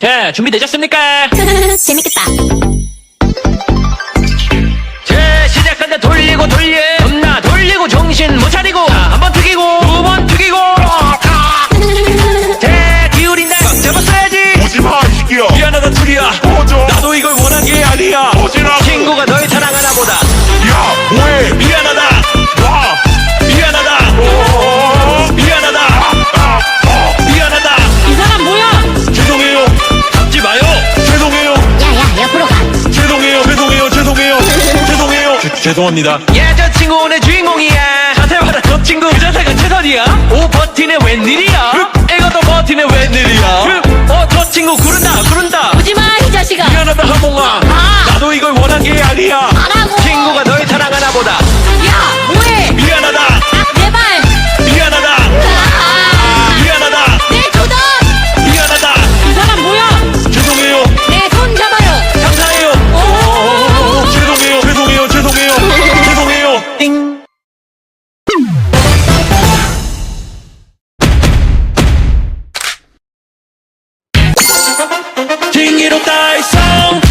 자, 준비되셨습니까? 재밌겠다. 자, 시작한다. 돌리고 돌려. 겁나 돌리고 정신 못 차리고. 자, 한번 튀기고, 두 번 튀기고. 자, 기울인다. 꽉 잡았어야지. 오지마 이 새끼야 미안하다, 둘이야. 꺼져 나도 이걸 원한 게 아니야. 오지라고 친구가 죄송합니다 야, 저 친구 오늘 주인공이야. 자세 봐라, 저 친구. 그 자세가 최선이야. 오, 버티네, 웬일이야? 이것도 버티네, 웬일이야? 어, 저 친구 구른다, 구른다. Ringueiro Tyson.